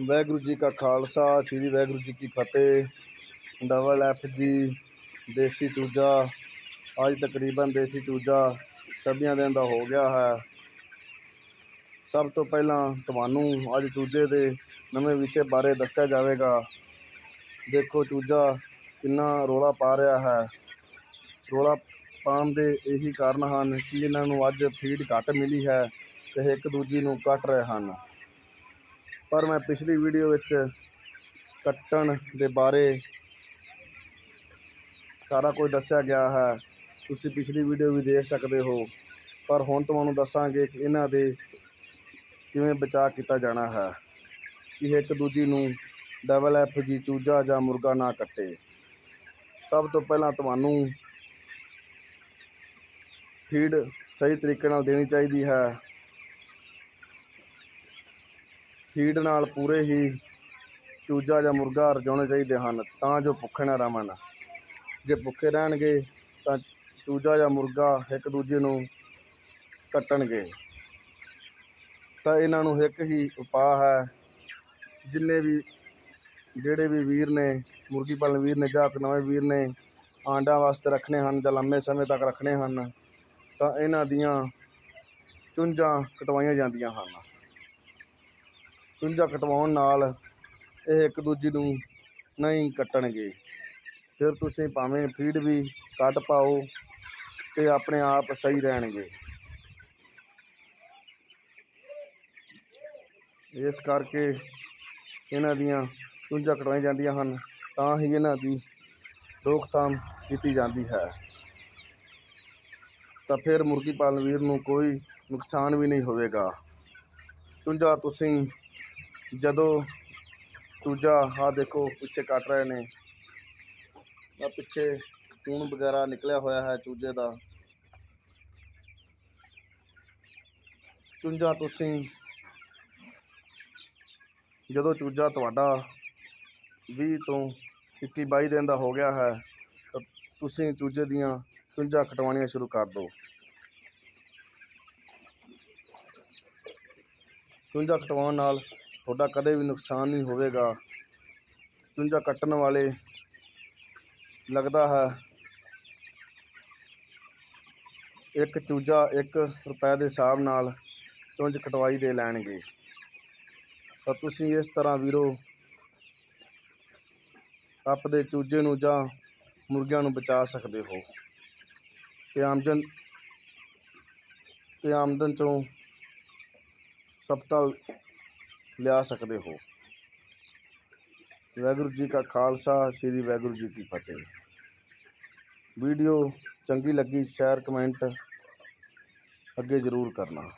ਵਾਹਿਗੁਰੂ ਜੀ ਕਾ ਖਾਲਸਾ, ਸ੍ਰੀ ਵਾਹਿਗੁਰੂ ਜੀ ਕੀ ਫਤਿਹ। Double F ਜੀ, ਦੇਸੀ ਚੂਜਾ, ਅੱਜ ਤਕਰੀਬਨ ਦੇਸੀ ਚੂਜਾ ਸਭੀਆਂ ਦਿਨ ਦਾ ਹੋ ਗਿਆ ਹੈ। ਸਭ ਤੋਂ ਪਹਿਲਾਂ ਤੁਹਾਨੂੰ ਅੱਜ ਚੂਜੇ ਦੇ ਨਵੇਂ ਵਿਸ਼ੇ ਬਾਰੇ ਦੱਸਿਆ ਜਾਵੇਗਾ। ਦੇਖੋ ਚੂਜਾ ਕਿੰਨਾ ਰੋਲਾ ਪਾ ਰਿਹਾ ਹੈ। ਰੋਲਾ ਪਾਉਣ ਦੇ ਇਹੀ ਕਾਰਨ ਹਨ ਕਿ ਇਹਨਾਂ ਨੂੰ ਅੱਜ ਫੀਡ ਘੱਟ ਮਿਲੀ ਹੈ ਤੇ ਇੱਕ ਦੂਜੀ ਨੂੰ ਕੱਟ ਰਹੇ ਹਨ। ਪਰ ਮੈਂ ਪਿਛਲੀ ਵੀਡੀਓ ਵਿੱਚ ਕੱਟਣ ਦੇ ਬਾਰੇ ਸਾਰਾ ਕੁਝ ਦੱਸਿਆ ਗਿਆ ਹੈ। ਤੁਸੀਂ ਪਿਛਲੀ ਵੀਡੀਓ ਵੀ ਦੇਖ ਸਕਦੇ ਹੋ। ਪਰ ਹੁਣ ਤੁਹਾਨੂੰ ਦੱਸਾਂਗੇ ਕਿ ਇਹਨਾਂ ਦੇ ਕਿਵੇਂ ਬਚਾਅ ਕੀਤਾ ਜਾਣਾ ਹੈ। ਕਿ ਇੱਕ ਦੂਜੀ ਨੂੰ ਡਬਲ ਐਫ ਜੀ ਚੂਜਾ ਜਾਂ ਮੁਰਗਾ ਨਾ ਕੱਟੇ। ਸਭ ਤੋਂ ਪਹਿਲਾਂ ਤੁਹਾਨੂੰ ਫੀਡ ਸਹੀ ਤਰੀਕੇ ਨਾਲ ਦੇਣੀ ਚਾਹੀਦੀ ਹੈ। ਫੀਡ ਨਾਲ ਪੂਰੇ ਹੀ ਚੂਜਾ ਜਾਂ ਮੁਰਗਾ ਰਜਾਉਣੇ ਚਾਹੀਦੇ ਹਨ, ਤਾਂ ਜੋ ਭੁੱਖੇ ਨਾ ਰਹਿਣ ਜੇ ਭੁੱਖੇ ਰਹਿਣਗੇ, ਤਾਂ ਚੂਜਾ ਜਾਂ ਮੁਰਗਾ ਇੱਕ ਦੂਜੇ ਨੂੰ ਕੱਟਣਗੇ। ਤਾਂ ਇਹਨਾਂ ਨੂੰ ਇੱਕ ਹੀ ਉਪਾਅ ਹੈ, ਜਿੰਨੇ ਵੀ, ਜਿਹੜੇ ਵੀ ਵੀਰ ਨੇ, ਮੁਰਗੀ ਪਾਲਣ ਵੀਰ ਨੇ ਜਾਂ ਨਵੇਂ ਵੀਰ ਨੇ ਆਂਡਿਆਂ ਵਾਸਤੇ ਰੱਖਣੇ ਹਨ ਜਾਂ ਲੰਮੇ ਸਮੇਂ ਤੱਕ ਰੱਖਣੇ ਹਨ, ਤਾਂ ਇਹਨਾਂ ਦੀਆਂ ਚੁੰਝਾਂ ਕਟਵਾਈਆਂ ਜਾਂਦੀਆਂ ਹਨ। ਚੁੰਝਾ ਕਟਵਾਉਣ ਨਾਲ ਇਹ ਇੱਕ ਦੂਜੀ ਨੂੰ ਨਹੀਂ ਕੱਟਣਗੇ। ਫਿਰ ਤੁਸੀਂ ਭਾਵੇਂ ਫੀਡ ਵੀ ਕੱਟ ਪਾਓ ਤੇ ਆਪਣੇ ਆਪ ਸਹੀ ਰਹਿਣਗੇ। ਇਸ ਕਰਕੇ ਇਹਨਾਂ ਦੀਆਂ ਚੁੰਝਾਂ ਕਟਵਾਈਆਂ ਜਾਂਦੀਆਂ ਹਨ, ਤਾਂ ਹੀ ਇਹਨਾਂ ਦੀ ਰੋਕਥਾਮ ਕੀਤੀ ਜਾਂਦੀ ਹੈ। ਤਾਂ ਫਿਰ ਮੁਰਗੀ ਪਾਲਣ ਵੀਰ ਨੂੰ ਕੋਈ ਨੁਕਸਾਨ ਵੀ ਨਹੀਂ ਹੋਵੇਗਾ। ਚੁੰਝਾ ਤੁਸੀਂ ਜਦੋਂ ਚੂਜਾ, ਆਹ ਦੇਖੋ, ਪਿੱਛੇ ਕੱਟ ਰਹੇ ਨੇ। ਆ ਪਿੱਛੇ ਟੂਣ ਵਗੈਰਾ ਨਿਕਲਿਆ ਹੋਇਆ ਹੈ ਚੂਜੇ ਦਾ। ਚੁੰਝਾ ਤੁਸੀਂ ਜਦੋਂ ਚੂਜਾ ਤੁਹਾਡਾ 20 ਤੋਂ 21 22 ਦਿਨ ਦਾ ਹੋ ਗਿਆ ਹੈ, ਤਾਂ ਤੁਸੀਂ ਚੂਜੇ ਦੀਆਂ ਚੁੰਝਾਂ ਕਟਵਾਉਣੀਆਂ ਸ਼ੁਰੂ ਕਰ ਦਿਓ। ਚੁੰਝਾਂ ਕਟਵਾਉਣ ਨਾਲ ਤੁਹਾਡਾ ਕਦੇ ਵੀ ਨੁਕਸਾਨ ਨਹੀਂ ਹੋਵੇਗਾ। ਚੁੰਝਾਂ ਕੱਟਣ ਵਾਲੇ ਲੱਗਦਾ ਹੈ। ਇੱਕ ਚੂਜਾ ਇੱਕ ਰੁਪਏ ਦੇ ਹਿਸਾਬ ਨਾਲ ਚੁੰਝ ਕਟਵਾਈ ਦੇ ਲੈਣਗੇ। ਤਾਂ ਤੁਸੀਂ ਇਸ ਤਰ੍ਹਾਂ ਵੀਰੋ, ਆਪਦੇ ਚੂਜੇ ਨੂੰ ਜਾਂ ਮੁਰਗਿਆਂ ਨੂੰ ਬਚਾ ਸਕਦੇ ਹੋ। ਤੇ ਆਮਦਨ ਤੇ ਆਮਦਨ ਚੋਂ ਸਭ ਸਫਲਤਾ ਲਿਆ ਸਕਦੇ ਹੋ। ਵਾਹਿਗੁਰੂ ਜੀ ਕਾ ਖਾਲਸਾ, ਸ੍ਰੀ ਵਾਹਿਗੁਰੂ ਜੀ ਕੀ ਫਤਿਹ। ਵੀਡੀਓ ਚੰਗੀ ਲੱਗੀ, ਸ਼ੇਅਰ, ਕਮੈਂਟ ਅੱਗੇ ਜ਼ਰੂਰ ਕਰਨਾ।